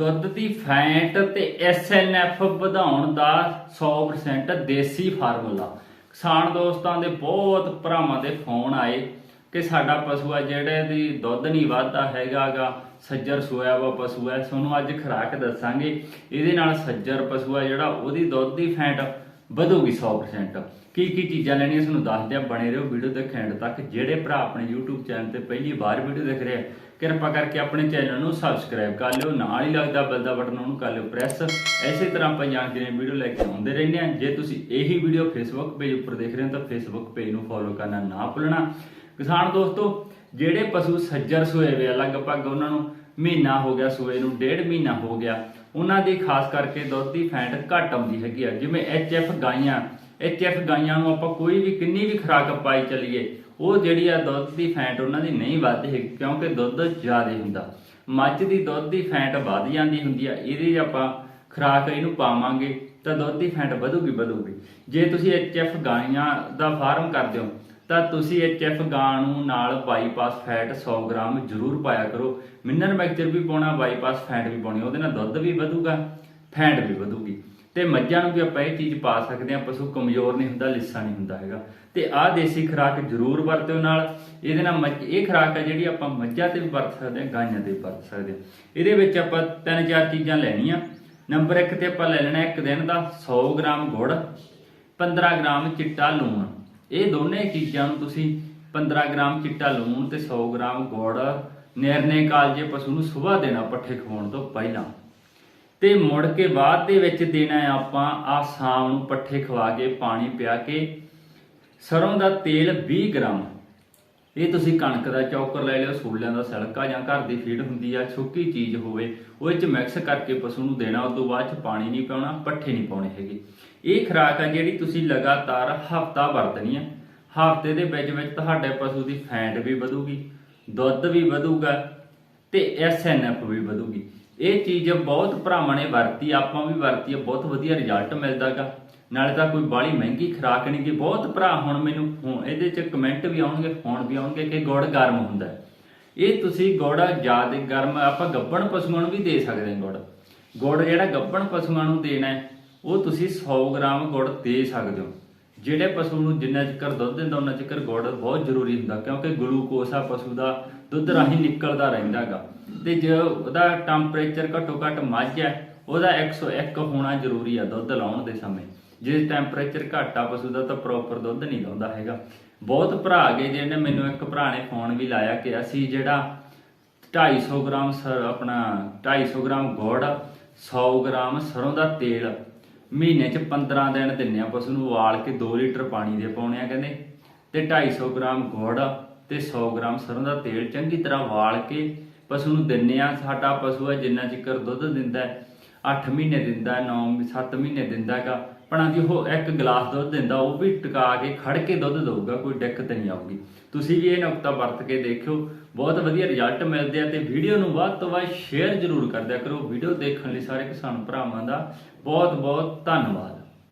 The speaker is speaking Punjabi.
ਦੁੱਧ ਦੀ ਫੈਟ ਤੇ ਐਸਐਨਐਫ ਵਧਾਉਣ ਦਾ 100% ਦੇਸੀ ਫਾਰਮੂਲਾ। ਕਿਸਾਨ ਦੋਸਤਾਂ ਦੇ ਬਹੁਤ ਭਰਾਵਾਂ ਦੇ ਫੋਨ ਆਏ ਕਿ ਸਾਡਾ ਪਸ਼ੂ ਆ ਜਿਹੜੇ ਦੀ ਦੁੱਧ ਨਹੀਂ ਵੱਧਦਾ ਹੈਗਾਗਾ ਸੱਜਰ ਸੋਇਆ ਵਾ ਪਸ਼ੂ ਹੈ ਤੁਹਾਨੂੰ ਅੱਜ ਖੁਰਾਕ ਦੱਸਾਂਗੇ। ਇਹਦੇ ਨਾਲ ਸੱਜਰ ਪਸ਼ੂ ਆ ਜਿਹੜਾ ਉਹਦੀ ਦੁੱਧ ਦੀ ਫੈਟ ਵਧੂਗੀ 100% ਕੀ ਕੀ ਚੀਜ਼ਾਂ ਲੈਣੀਆਂ ਤੁਹਾਨੂੰ ਦੱਸਦੇ ਆ ਬਣੇ ਰਹੋ ਵੀਡੀਓ ਦੇ ਐਂਡ ਤੱਕ। ਜਿਹੜੇ ਭਰਾ ਆਪਣੇ YouTube ਚੈਨਲ ਤੇ ਪਹਿਲੀ ਵਾਰ ਵੀਡੀਓ ਦੇਖ ਰਹੇ ਆ ਕਿਰਪਾ ਕਰਕੇ ਆਪਣੇ ਚੈਨਲ ਨੂੰ ਸਬਸਕ੍ਰਾਈਬ ਕਰ ਲਿਓ। ਨਾਲ ਹੀ ਲੱਗਦਾ ਬੈਲ ਦਾ ਬਟਨ ਉਹਨੂੰ ਕਰ ਲਿਓ ਪ੍ਰੈਸ ਐਸੇ ਤਰ੍ਹਾਂ ਆਪਾਂ ਜਾਣ ਜਿਹੜੇ ਵੀਡੀਓ ਲੈ ਕੇ ਆਉਂਦੇ ਰਹਿੰਦੇ ਆ। ਜੇ ਤੁਸੀਂ ਇਹੀ ਵੀਡੀਓ Facebook ਪੇਜ ਉੱਪਰ ਦੇਖ ਰਹੇ ਹੋ ਤਾਂ Facebook ਪੇਜ ਨੂੰ ਫੋਲੋ ਕਰਨਾ ਨਾ ਭੁੱਲਣਾ। ਕਿਸਾਨ ਦੋਸਤੋ ਜਿਹੜੇ ਪਸ਼ੂ ਸੱਜਰ ਸੋਏ ਵੇ ਆ, ਲਗਭਗ ਉਹਨਾਂ ਨੂੰ ਮਹੀਨਾ ਹੋ ਗਿਆ ਸੋਏ ਨੂੰ ਡੇਢ ਮਹੀਨਾ ਹੋ ਗਿਆ। ਉਹਨਾਂ ਦੀ ਖਾਸ ਕਰਕੇ ਦੁੱਧ ਦੀ ਫੈਂਟ ਘੱਟ ਆਉਂਦੀ ਹੈਗੀ ਆ। ਜਿਵੇਂ ਐਚਐਫ ਗਾਈਆਂ ਐਚਐਫ ਗਾਈਆਂ ਨੂੰ ਆਪਾਂ ਕੋਈ ਵੀ ਕਿੰਨੀ ਵੀ ਖੁਰਾਕ ਪਾਈ ਚੱਲੀਏ, ਉਹ ਜਿਹੜੀ ਆ ਦੁੱਧ ਦੀ ਫੈਂਟ ਉਹਨਾਂ ਦੀ ਨਹੀਂ ਵੱਧਦੀ ਹੈਗੀ, ਕਿਉਂਕਿ ਦੁੱਧ ਜ਼ਿਆਦਾ ਹੁੰਦਾ। ਮੱਝ ਦੀ ਦੁੱਧ ਦੀ ਫੈਂਟ ਵੱਧ ਜਾਂਦੀ ਹੁੰਦੀ ਆ, ਇਹਦੀ ਆਪਾਂ ਖੁਰਾਕ ਇਹਨੂੰ ਪਾਵਾਂਗੇ ਤਾਂ ਦੁੱਧ ਦੀ ਫੈਂਟ ਵਧੂਗੀ ਵਧੂਗੀ। ਜੇ ਤੁਸੀਂ ਐਚਐਫ ਗਾਈਆਂ ਦਾ ਫਾਰਮ ਕਰਦੇ ਹੋ ਤਾਂ ਤੁਸੀਂ ਐਚਐਫ ਗਾਂ ਨੂੰ ਨਾਲ ਬਾਈਪਾਸ ਫੈਟ 100 ਗ੍ਰਾਮ ਜ਼ਰੂਰ ਪਾਇਆ ਕਰੋ। ਮਿਨਰਲ ਮੈਕਚਰ ਵੀ ਪਾਉਣਾ, ਬਾਈਪਾਸ ਫੈਟ ਵੀ ਪਾਉਣੀ, ਉਹਦੇ ਨਾਲ ਦੁੱਧ ਵੀ ਵਧੂਗਾ, ਫੈਟ ਵੀ ਵਧੂਗੀ। ਤੇ ਮੱਝਾਂ ਨੂੰ ਵੀ ਆਪਾਂ ਇਹ ਚੀਜ਼ ਪਾ ਸਕਦੇ ਹਾਂ, ਪਸ਼ੂ ਕਮਜ਼ੋਰ ਨਹੀਂ ਹੁੰਦਾ, ਲਿੱਸਾ ਨਹੀਂ ਹੁੰਦਾ ਹੈਗਾ। ਤੇ ਆਹ ਦੇਸੀ ਖੁਰਾਕ ਜ਼ਰੂਰ ਵਰਤਿਓ ਨਾਲ। ਇਹਦੇ ਨਾਲ ਮੱਝ, ਇਹ ਖੁਰਾਕ ਹੈ ਜਿਹੜੀ ਆਪਾਂ ਮੱਝਾਂ ਤੇ ਵੀ ਵਰਤ ਸਕਦੇ ਹਾਂ, ਗਾਈਆਂ ਤੇ ਵੀ ਵਰਤ ਸਕਦੇ ਹਾਂ। ਇਹਦੇ ਵਿੱਚ ਆਪਾਂ ਤਿੰਨ ਚਾਰ ਚੀਜ਼ਾਂ ਲੈਣੀਆਂ। ਨੰਬਰ 1 ਤੇ ਆਪਾਂ ਲੈ ਲੈਣਾ ਇੱਕ ਦਿਨ ਦਾ 100 ਗ੍ਰਾਮ ਗੁੜ 15 ਗ੍ਰਾਮ ਚਿੱਟਾ ਲੂਣ। ਇਹ ਦੋਨੇ ਚੀਜ਼ਾਂ ਨੂੰ ਤੁਸੀਂ 15 ਗ੍ਰਾਮ ਚਿੱਟਾ ਲੂਣ ਤੇ 100 ਗ੍ਰਾਮ ਗੁੜ, ਨਿਰਣੇ ਕਾਲਜੇ ਪਸ਼ੂ ਨੂੰ ਸਵੇਰ ਦੇਣਾ ਪੱਠੇ ਖਵਾਉਣ ਤੋਂ ਪਹਿਲਾਂ। ਤੇ ਮੁੜ ਕੇ ਬਾਅਦ ਦੇ ਵਿੱਚ ਦੇਣਾ ਆਪਾਂ ਆ ਸ਼ਾਮ ਨੂੰ ਪੱਠੇ ਖਵਾ ਕੇ, ਪਾਣੀ ਪਿਆ ਕੇ, ਸਰੋਂ ਦਾ ਤੇਲ 20 ਗ੍ਰਾਮ। ਇਹ ਤੁਸੀਂ ਕਣਕ ਦਾ ਚੌਕਰ ਲੈ ਲਿਓ, ਸੂਲਿਆਂ ਦਾ ਸਿਲਕਾ ਜਾਂ ਘਰ ਦੀ ਫੀਡ ਹੁੰਦੀ ਆ, ਸੁੱਕੀ ਚੀਜ਼ ਹੋਵੇ ਉਹਦੇ 'ਚ ਮਿਕਸ ਕਰਕੇ ਪਸ਼ੂ ਨੂੰ ਦੇਣਾ ਉਸ ਤੋਂ ਬਾਅਦ ਚ ਪਾਣੀ ਨਹੀਂ ਪਾਉਣਾ, ਪੱਠੇ ਨਹੀਂ ਪਾਉਣੇ ਹੈਗੇ। ਇਹ ਖੁਰਾਕ ਆ ਜਿਹੜੀ ਤੁਸੀਂ ਲਗਾਤਾਰ ਹਫਤਾ ਵਰਤਣੀ ਆ। ਹਫ਼ਤੇ ਦੇ ਵਿੱਚ ਵਿੱਚ ਤੁਹਾਡੇ ਪਸ਼ੂ ਦੀ ਫੈਟ ਵੀ ਵਧੂਗੀ, ਦੁੱਧ ਵੀ ਵਧੂਗਾ ਤੇ ਐਸਐਨਐਫ ਵੀ ਵਧੂਗੀ। ਇਹ ਚੀਜ਼ ਬਹੁਤ ਭਰਾਵਾਂ ਨੇ ਵਰਤੀ, ਆਪਾਂ ਵੀ ਵਰਤੀ ਆ, ਬਹੁਤ ਵਧੀਆ ਰਿਜ਼ਲਟ ਮਿਲਦਾਗਾ ਨਾਲੇ ਤਾਂ ਕੋਈ ਬਾਲੀ ਮਹਿੰਗੀ ਖੁਰਾਕ ਨਹੀਂ ਕਿ ਬਹੁਤ ਭਰਾ ਹੁਣ ਮੈਨੂੰ ਫੋਨ ਇਹਦੇ ਚ ਕਮੈਂਟ ਵੀ ਆਉਣਗੇ ਫੋਨ ਵੀ ਆਉਣਗੇ ਕਿ ਗੁੜ ਗਰਮ ਹੁੰਦਾ ਇਹ ਤੁਸੀਂ ਗੁੜ ਜ਼ਿਆਦਾ ਗਰਮ, ਆਪਾਂ ਗੱਬਣ ਪਸ਼ੂਆਂ ਨੂੰ ਵੀ ਦੇ ਸਕਦੇ ਹਾਂ ਗੁੜ। ਗੁੜ ਜਿਹੜਾ ਗੱਬਣ ਪਸ਼ੂਆਂ ਨੂੰ ਦੇਣਾ ਉਹ ਤੁਸੀਂ 100 ਗ੍ਰਾਮ ਗੁੜ ਦੇ ਸਕਦੇ ਹੋ। ਜਿਹੜੇ ਪਸ਼ੂ ਨੂੰ ਜਿੰਨਾ ਚਿਰ ਦੁੱਧ ਦਿੰਦਾ, ਉਹਨਾਂ ਚਿਰ ਗੁੜ ਬਹੁਤ ਜ਼ਰੂਰੀ ਹੁੰਦਾ, ਕਿਉਂਕਿ ਗਲੂਕੋਸ ਆ ਪਸ਼ੂ ਦਾ ਦੁੱਧ ਰਾਹੀਂ ਨਿਕਲਦਾ ਰਹਿੰਦਾਗਾ ਤੇ ਜੇ ਉਹਦਾ ਟੈਂਪਰੇਚਰ ਘੱਟੋ ਘੱਟ ਮੱਝ ਹੈ, ਉਹਦਾ 101 ਹੋਣਾ ਜ਼ਰੂਰੀ ਆ ਦੁੱਧ ਲਾਉਣ ਦੇ ਸਮੇਂ। ਜੇ ਟੈਂਪਰੇਚਰ ਘੱਟ ਆ ਪਸ਼ੂ ਦਾ ਤਾਂ ਪ੍ਰੋਪਰ ਦੁੱਧ ਨਹੀਂ ਲਾਉਂਦਾ ਹੈਗਾ। ਬਹੁਤ ਭਰਾ ਗਏ ਜਿਹਨੇ ਮੈਨੂੰ ਇੱਕ ਭਰਾ ਨੇ ਫੋਨ ਵੀ ਲਾਇਆ ਕਿ ਅਸੀਂ ਜਿਹੜਾ 250 ਗ੍ਰਾਮ ਸਰ ਆਪਣਾ 250 ਗ੍ਰਾਮ ਗੁੜ 100 ਗ੍ਰਾਮ ਸਰੋਂ ਦਾ ਤੇਲ ਮਹੀਨੇ ਚ 15 ਦਿਨ ਦਿੰਨੇ ਆ ਪਸ਼ੂ ਨੂੰ ਵਾਲ ਕੇ 2 ਲੀਟਰ ਪਾਣੀ ਦੇ ਪਾਉਣੇ ਆ ਕਹਿੰਦੇ। ਤੇ 250 ਗ੍ਰਾਮ ਗੁੜ ਤੇ 100 ਗ੍ਰਾਮ ਸਰੋਂ ਦਾ ਤੇਲ ਚੰਗੀ ਤਰ੍ਹਾਂ ਵਾਲ ਕੇ ਪਸ਼ੂ ਨੂੰ ਦਿੰਨੇ ਆ। ਸਾਡਾ ਪਸ਼ੂ ਹੈ ਜਿੰਨਾ ਚਿਕਰ ਦੁੱਧ ਦਿੰਦਾ ਹੈ 8 ਮਹੀਨੇ ਦਿੰਦਾ ਹੈ 9 7 ਮਹੀਨੇ ਦਿੰਦਾ ਹੈਗਾ ਜੀ ਉਹ ਇੱਕ ਗਲਾਸ ਦੁੱਧ ਦਿੰਦਾ, ਉਹ ਵੀ ਟਿਕਾ ਕੇ ਖੜ ਕੇ ਦੁੱਧ ਦੇਊਗਾ, ਕੋਈ ਦਿੱਕਤ ਨਹੀਂ ਆਊਗੀ। ਤੁਸੀਂ ਵੀ ਇਹ ਨੁਕਤਾ ਵਰਤ ਕੇ ਦੇਖਿਓ, ਬਹੁਤ ਵਧੀਆ ਰਿਜ਼ਲਟ ਮਿਲਦੇ ਆ ਤੇ ਵੀਡੀਓ ਨੂੰ ਵੱਧ ਤੋਂ ਵੱਧ ਸ਼ੇਅਰ ਜ਼ਰੂਰ ਕਰਦਿਆ ਕਰੋ। ਵੀਡੀਓ ਦੇਖਣ ਲਈ ਸਾਰੇ ਕਿਸਾਨ ਭਰਾਵਾਂ ਦਾ ਬਹੁਤ ਬਹੁਤ ਧੰਨਵਾਦ।